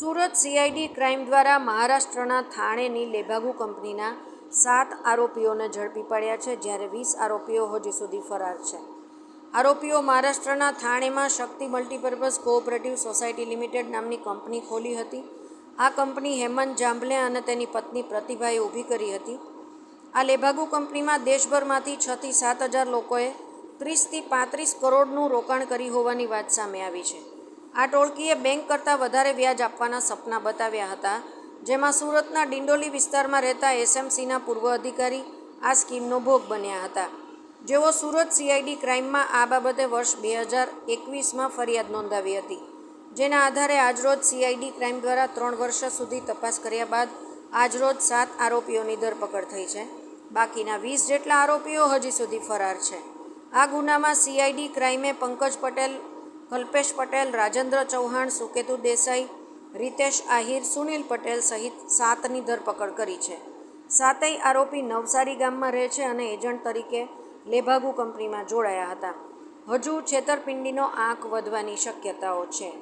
Surat CID crime દ્વારા મહારાષ્ટ્રના થાણેની લેભાગુ કંપનીના સાત આરોપીઓને ઝડપી પાડ્યા છે, જ્યારે વીસ આરોપીઓ હજી સુધી ફરાર છે. આરોપીઓ મહારાષ્ટ્રના થાણેમાં Shakti multipurpose cooperative society limited નામની કંપની ખોલી હતી. આ કંપની હેમંત જાંભલે અને તેની પત્ની પ્રતિભાએ ઊભી કરી હતી. આ લેભાગુ કંપનીમાં દેશભરમાંથી છથી સાત હજાર લોકોએ ત્રીસથી પાંત્રીસ કરોડનું રોકાણ કરી હોવાની વાત સામે આવી છે. આ ટોળકીએ બેંક કરતાં વધારે વ્યાજ આપવાના સપના બતાવ્યા હતા, જેમાં સુરતના ડિંડોલી વિસ્તારમાં રહેતા એસએમસીના પૂર્વ અધિકારી આ સ્કીમનો ભોગ બન્યા હતા. જેઓ સુરત સીઆઈડી ક્રાઇમમાં આ બાબતે વર્ષ બે હજાર એકવીસમાં ફરિયાદ નોંધાવી હતી, જેના આધારે આજરોજ સીઆઈડી ક્રાઇમ દ્વારા ત્રણ વર્ષ સુધી તપાસ કર્યા બાદ આજરોજ સાત આરોપીઓની ધરપકડ થઈ છે. બાકીના વીસ જેટલા આરોપીઓ હજી સુધી ફરાર છે. આ ગુનામાં સીઆઈડી ક્રાઇમે પંકજ પટેલ કલ્પેશ પટેલ, રાજેન્દ્ર ચૌહાણ, સુકેતુ દેસાઈ, રીતેશ આહિર, સુનિલ પટેલ સહિત સાતની ધરપકડ કરી છે. સાતેય આરોપી નવસારી ગામમાં રહે છે અને એજન્ટ તરીકે લેભાગુ કંપનીમાં જોડાયા હતા. હજુ છેતરપિંડીનો આંક વધવાની શક્યતાઓ છે.